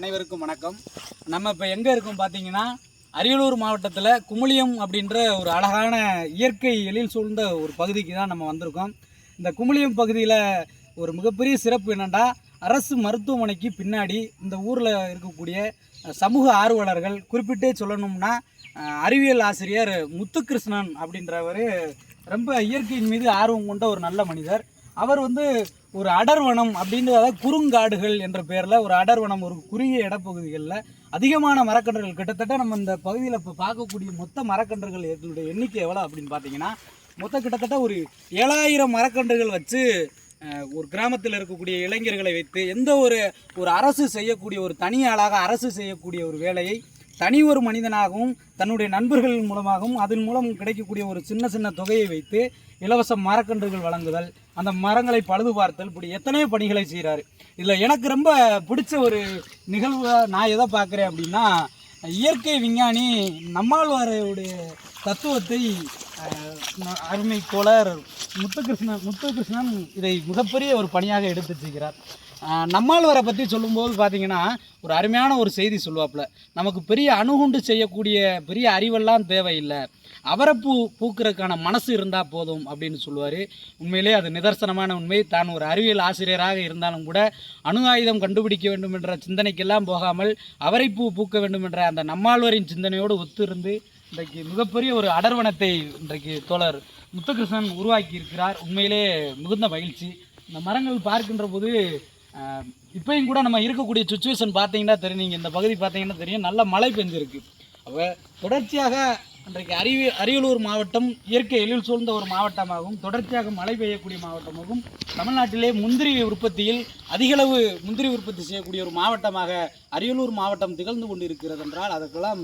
அனைவருக்கும் வணக்கம். நம்ம இப்போ எங்கே இருக்கோம் பார்த்தீங்கன்னா அரியலூர் மாவட்டத்தில் குமுளியம் அப்படின்ற ஒரு அழகான இயற்கை எழில் சூழ்ந்த ஒரு பகுதிக்கு தான் நம்ம வந்திருக்கோம். இந்த குமுளியம் பகுதியில் ஒரு மிகப்பெரிய சிறப்பு என்னென்னா அரசு மருத்துவமனைக்கு பின்னாடி இந்த ஊரில் இருக்கக்கூடிய சமூக ஆர்வலர்கள் குறிப்பிட்டே சொல்லணும்னா அறிவியல் ஆசிரியர் முத்துகிருஷ்ணன் அப்படின்றவர் ரொம்ப இயற்கையின் மீது ஆர்வம் கொண்ட ஒரு நல்ல மனிதர். அவர் வந்து ஒரு அடர்வனம் அப்படின்றத அதாவது குறுங்காடுகள் என்ற பேரில் ஒரு அடர்வனம் ஒரு குறுகிய இடப்பகுதிகளில் அதிகமான மரக்கன்றுகள். கிட்டத்தட்ட நம்ம இந்த பகுதியில் இப்போ பார்க்கக்கூடிய மொத்த மரக்கன்றுகள் எங்களுடைய எண்ணிக்கை எவ்வளோ அப்படின்னு பார்த்தீங்கன்னா மொத்தம் கிட்டத்தட்ட ஒரு ஏழாயிரம் மரக்கன்றுகள் வச்சு ஒரு கிராமத்தில் இருக்கக்கூடிய இளைஞர்களை வைத்து எந்த ஒரு ஒரு அரசு செய்யக்கூடிய ஒரு தனி ஆளாக அரசு செய்யக்கூடிய ஒரு வேலையை தனி ஒரு மனிதனாகவும் தன்னுடைய நண்பர்கள் மூலமாகவும் அதன் மூலம் கிடைக்கக்கூடிய ஒரு சின்ன சின்ன தொகையை வைத்து இலவச மரக்கன்றுகள் வழங்குதல் அந்த மரங்களை பழுது பார்த்தல் இப்படி எத்தனையோ பணிகளை செய்கிறாரு இதில் எனக்கு ரொம்ப பிடிச்ச ஒரு நிகழ்வு நான் எதை பார்க்குறேன் அப்படின்னா இயற்கை விஞ்ஞானி நம்மாழ்வாருடைய தத்துவத்தை அருமை தோழர் முத்துகிருஷ்ணன் முத்துகிருஷ்ணன் இதை மிகப்பெரிய ஒரு பணியாக எடுத்து செய்கிறார். நம்மாழ்வாரை பற்றி சொல்லும்போது பார்த்தீங்கன்னா ஒரு அருமையான ஒரு செய்தி சொல்லுவாப்புல. நமக்கு பெரிய அணுகுண்டு செய்யக்கூடிய பெரிய அறிவெல்லாம் தேவையில்லை. அவரைப்பூ பூக்கிறதுக்கான மனசு இருந்தால் போதும் அப்படின்னு சொல்லுவார். உண்மையிலே அது நிதர்சனமான உண்மை. தான் ஒரு அறிவியல் ஆசிரியராக இருந்தாலும் கூட அணு ஆயுதம் கண்டுபிடிக்க வேண்டும் என்ற சிந்தனைக்கெல்லாம் போகாமல் அவரைப்பூ பூக்க வேண்டும் என்ற அந்த நம்மாழ்வரின் சிந்தனையோடு ஒத்திருந்து இன்றைக்கு மிகப்பெரிய ஒரு அடர்வனத்தை இன்றைக்கு தோழர் முத்துகிருஷ்ணன் உருவாக்கி இருக்கிறார் உண்மையிலே மிகுந்த மகிழ்ச்சி. இந்த மரங்கள் பார்க்கின்ற போது இப்போயும் கூட நம்ம இருக்கக்கூடிய சுச்சுவேஷன் பார்த்தீங்கன்னா தெரியும். நீங்கள் இந்த பகுதி பார்த்தீங்கன்னா தெரியும். நல்ல மழை பெஞ்சிருக்கு. அப்போ தொடர்ச்சியாக இன்றைக்கு அரிய அரியலூர் மாவட்டம் இயற்கை எழில் சூழ்ந்த ஒரு மாவட்டமாகவும் தொடர்ச்சியாக மழை பெய்யக்கூடிய மாவட்டமாகவும் தமிழ்நாட்டிலே முந்திரி உற்பத்தியில் அதிகளவு முந்திரி உற்பத்தி செய்யக்கூடிய ஒரு மாவட்டமாக அரியலூர் மாவட்டம் திகழ்ந்து கொண்டிருக்கிறது என்றால் அதற்கெல்லாம்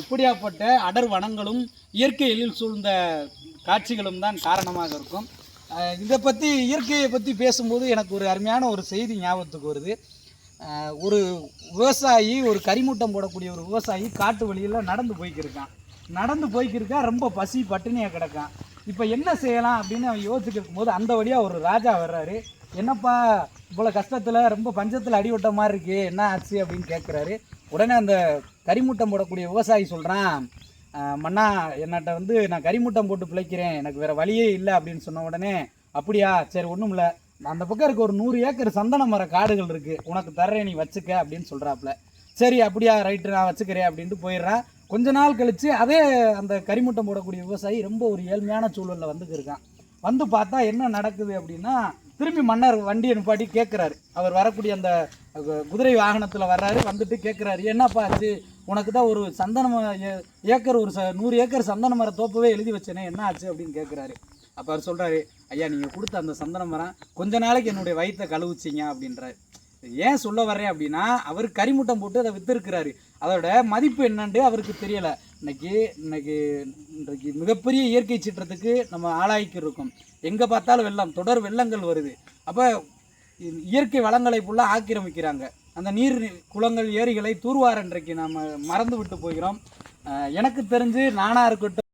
இப்படியாப்பட்ட அடர் வனங்களும் இயற்கை எழில் சூழ்ந்த காட்சிகளும் தான் காரணமாக இருக்கும். இதை பற்றி இயற்கையை பற்றி பேசும்போது எனக்கு ஒரு அருமையான ஒரு செய்தி ஞாபகத்துக்கு வருது. ஒரு விவசாயி ஒரு கரிமூட்டம் போடக்கூடிய ஒரு விவசாயி காட்டு வழியில் நடந்து போய்க்கிருக்கான். நடந்து போய்க்கிருக்கா ரொம்ப பசி பட்டினியாக கிடக்கான். இப்போ என்ன செய்யலாம் அப்படின்னு அவன் யோசிச்சிருக்கும் போது அந்த வழியாக ஒரு ராஜா வர்றாரு. என்னப்பா இவ்வளோ கஷ்டத்தில் ரொம்ப பஞ்சத்தில் அடிவிட்ட மாதிரி இருக்கு என்ன ஆச்சு அப்படின்னு கேட்குறாரு உடனே அந்த கரிமூட்டம் போடக்கூடிய விவசாயி சொல்கிறான் மண்ணா என்னட்ட வந்து நான் கறிமூட்டம் போட்டு பிழைக்கிறேன் எனக்கு வேறு வழியே இல்லை அப்படின்னு சொன்ன உடனே அப்படியா சரி ஒன்றும் இல்லை அந்த பக்கம் இருக்க ஒரு நூறு ஏக்கர் சந்தன மர காடுகள் இருக்குது உனக்கு தர்றேன் நீ வச்சுக்க அப்படின்னு சொல்கிறாப்புல சரி அப்படியா ரைட்டு நான் வச்சுக்கிறேன் அப்படின்ட்டு போயிடுறான் கொஞ்ச நாள் கழித்து அதே அந்த கறிமூட்டம் போடக்கூடிய விவசாயி ரொம்ப ஒரு ஏழ்மையான சூழலில் வந்துக்கிருக்கான் வந்து பார்த்தா என்ன நடக்குது அப்படின்னா திரும்பி மன்னர் வண்டியை நிப்பாட்டி கேட்குறாரு அவர் வரக்கூடிய அந்த குதிரை வாகனத்தில் வர்றாரு வந்துட்டு கேட்குறாரு என்னப்பா ஆச்சு? உனக்கு தான் ஒரு சந்தன ஏ- ஏக்கர் ஒரு ச நூறு ஏக்கர் சந்தன மர தோப்பவே எழுதி வச்சேனே என்ன ஆச்சு அப்படின்னு கேட்குறாரு அப்போ அவர் சொல்கிறாரு ஐயா நீங்கள் கொடுத்த அந்த சந்தன மரம் கொஞ்ச நாளைக்கு என்னுடைய வயிற்றை கழுவுச்சிங்க அப்படின்றாரு. ஏன் சொல்ல வர்றேன் அப்படின்னா அவர் கரிமுட்டம் போட்டு அதை விற்றுருக்கிறாரு அதோட மதிப்பு என்னன்ட்டு அவருக்கு தெரியலை. இன்னைக்கு இன்னைக்கு இன்றைக்கு மிகப்பெரிய இயற்கை சீற்றத்துக்கு நம்ம ஆளாக்கி இருக்கோம். எங்கே பார்த்தாலும் வெள்ளம் தொடர் வெள்ளங்கள் வருது. அப்போ இயற்கை வளங்களை ஃபுல்லாக ஆக்கிரமிக்கிறாங்க. அந்த நீர் குளங்கள் ஏரிகளை தூர்வார இன்றைக்கு நாம் மறந்து விட்டு போகிறோம் எனக்கு தெரிஞ்சு நானாக இருக்கட்டும்